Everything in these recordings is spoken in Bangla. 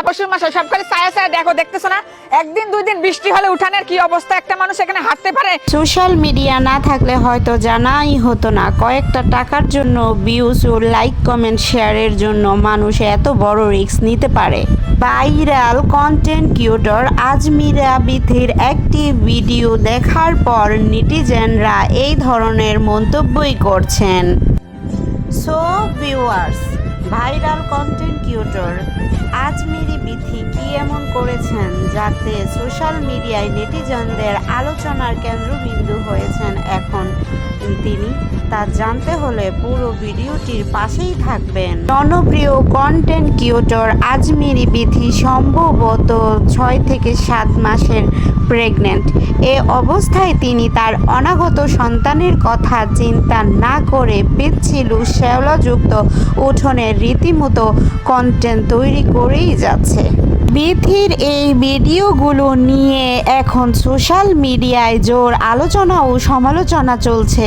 আপসুর মাসে সব খালি ছায়া ছায়া দেখো, দেখতেছো না? একদিন দুই দিন বৃষ্টি হলে উঠানের কি অবস্থা? একটা মানুষ এখানে হাঁটতে পারে? সোশ্যাল মিডিয়া না থাকলে হয়তো জানাই হতো না। কয়েকটা টাকার জন্য ভিউজ ও লাইক কমেন্ট শেয়ারের জন্য মানুষ এত বড় রিস্ক নিতে পারে। ভাইরাল কন্টেন্ট কিউটর আজমিরা বিথির একটি ভিডিও দেখার পর নিটিজেনরা এই ধরনের মন্তব্যই করছেন। So viewers viral content creator কি এমন করেছেন, যাতে সোশ্যাল মিডিয়ায় নেটিজনদের আলোচনার কেন্দ্রবিন্দু হয়েছেন এখন। তিনি তা জানতে হলে পুরো ভিডিওটির পাশেই থাকবেন। জনপ্রিয় কন্টেন্ট কিউটর আজমিরি বিথি সম্ভবত ছয় থেকে সাত মাসের প্রেগনেন্ট। এ অবস্থায় তিনি তার অনাগত সন্তানের কথা চিন্তা না করে পিচ্ছিল শ্যাওলাযুক্ত উঠোনের রীতিমতো কন্টেন্ট তৈরি করেই যাচ্ছে। বিথির এই ভিডিওগুলো নিয়ে এখন সোশ্যাল মিডিয়ায় জোর আলোচনা ও সমালোচনা চলছে।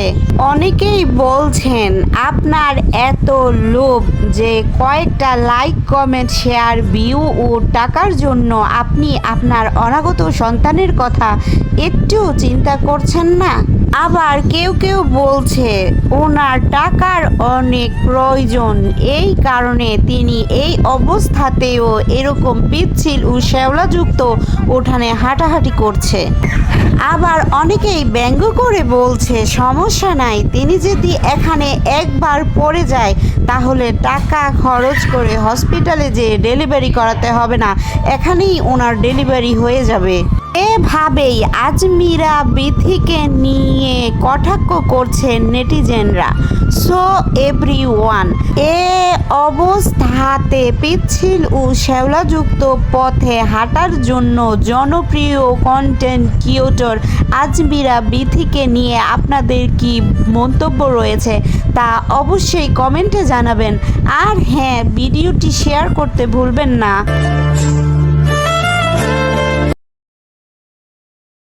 অনেকেই বলছেন, আপনার এত লোভ যে কয়েকটা লাইক কমেন্ট শেয়ার ভিউ ও টাকার জন্য আপনি আপনার অনাগত সন্তানের কথা একটু চিন্তা করছেন না? আবার কেউ কেউ বলছে, ওনার টাকার অনেক প্রয়োজন। এই কারণে তিনি এই অবস্থাতেও এরকম পিচ্ছিল ও শ্যাওলাযুক্ত উঠানে হাঁটাহাঁটি করছে। আবার অনেকেই ব্যঙ্গ করে বলছে, সমস্যা নাই, তিনি যদি এখানে একবার পড়ে যায়, তাহলে টাকা খরচ করে হসপিটালে যে ডেলিভারি করাতে হবে না। এখানেই ওনার ডেলিভারি হয়ে যাবে। এভাবেই আজমিরা বিথিকে নিয়ে কটাক্ষ করছেন নেটিজেনরা। সো এভরি ওয়ান এ অবস্থাতে পিচ্ছিল ও শ্যাওলাযুক্ত পথে হাঁটার জন্য জনপ্রিয় কন্টেন্ট কিউটর আজমিরা বিথিকে নিয়ে আপনাদের কি মন্তব্য রয়েছে তা অবশ্যই কমেন্টে জানাবেন। আর হ্যাঁ ভিডিওটি শেয়ার করতে ভুলবেন না।